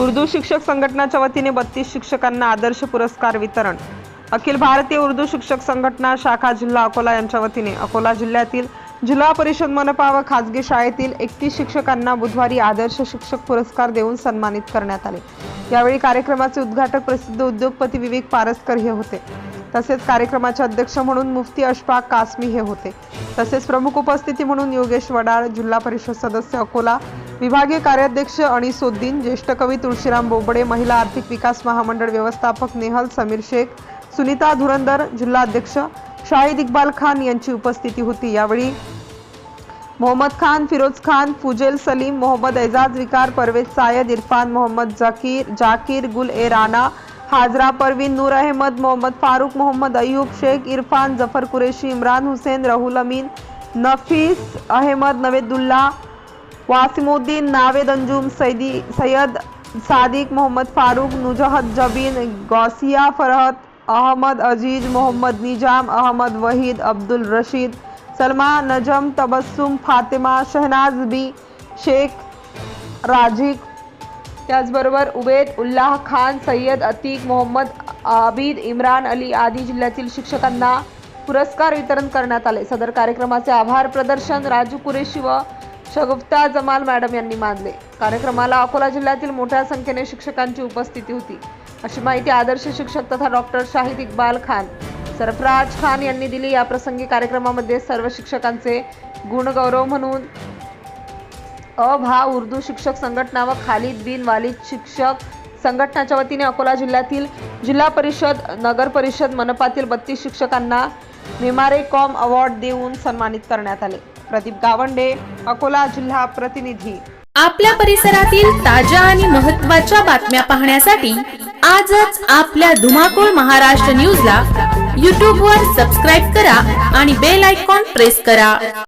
उर्दू शिक्षक संघटनाच्या वतीने बत्तीस शिक्षकांना आदर्श पुरस्कार वितरण. अखिल भारतीय उर्दू शिक्षक संघटना शाखा जिल्हा अकोला यांच्या वतीने अकोला जिल्ह्यातील जिल्हा परिषद मनपा व खाजगी शाळेतील एकतीस शिक्षकांना बुधवारी आदर्श शिक्षक पुरस्कार देऊन सन्मानित करण्यात आले. यावेळी कार्यक्रमाचे उद्घाटक प्रसिद्ध उद्योगपती विवेक पारसकर हे होते. तसेच कार्यक्रमाचे अध्यक्ष म्हणून मुफ्ती अशफाक कासमी हे होते. तसेच प्रमुख उपस्थिती म्हणून योगेश वडाळ जिल्हा परिषद सदस्य अकोला विभागीय कार्याध्यक्ष अनिसुद्दीन ज्येष्ठ कवी तुळशीराम बोबडे महिला आर्थिक विकास महामंडळ व्यवस्थापक नेहल समीर शेख सुनीता धुरंदर जिल्हाध्यक्ष शाहिद इक्बाल खान यांची उपस्थिती होती यावेळी. मोहम्मद खान फिरोज खान फुजेल सलीम मोहम्मद एजाज विकार परवेज सायद इरफान मोहम्मद जकीर जाकीर गुल ए राना हाजरा परवीन नूर अहमद मोहम्मद फारूक मोहम्मद अयूब शेख इरफान जफर कुरेशी इम्रान हुसैन राहुल अमीन नफीस अहमद नवेदुल्ला वासिमुद्दीन नावेद अंजुम सैदी सैयद सादिक मोहम्मद फारूक नुजहत जबीन गौसिया फरहत अहमद अजीज मोहम्मद निजाम अहमद वहीद अब्दुल रशीद सलमा नजम तबस्सुम फातिमा शहनाज बी शेख राजिक त्याचबरोबर उबेद उल्लाह खान सय्यद अतीक मोहम्मद आबिद इम्रान अली आदी जिल्ह्यातील शिक्षकांना पुरस्कार वितरण करण्यात आले. सदर कार्यक्रमाचे आभार प्रदर्शन राजू कुरेशी व शगुप्ता जमाल मॅडम यांनी मानले. कार्यक्रमाला अकोला जिल्ह्यातील मोठ्या संख्येने शिक्षकांची उपस्थिती होती. अशी माहिती आदर्श शिक्षक तथा डॉक्टर शाहिद इक्बाल खान सरफराज खान यांनी दिली. या प्रसंगी कार्यक्रमामध्ये सर्व शिक्षकांचे गुणगौरव म्हणून अभा उर्दू शिक्षक संघटना व खालिद बिन वालिद शिक्षक संघटनाच्या वतीने अकोला जिल्ह्यातील जिल्हा परिषद नगर परिषद मनपातील बत्तीस शिक्षकांना निमारे कॉम अवॉर्ड देऊन सन्मानित करण्यात आले. प्रदीप गावंडे अकोला जिल्हा प्रतिनिधी. आपल्या परिसरातील ताज्या आणि महत्त्वाच्या बातम्या पाहण्यासाठी आजच आपल्या धुमाकूळ महाराष्ट्र न्यूजला यूट्यूबवर सबस्क्राईब करा आणि बेल आयकॉन प्रेस करा.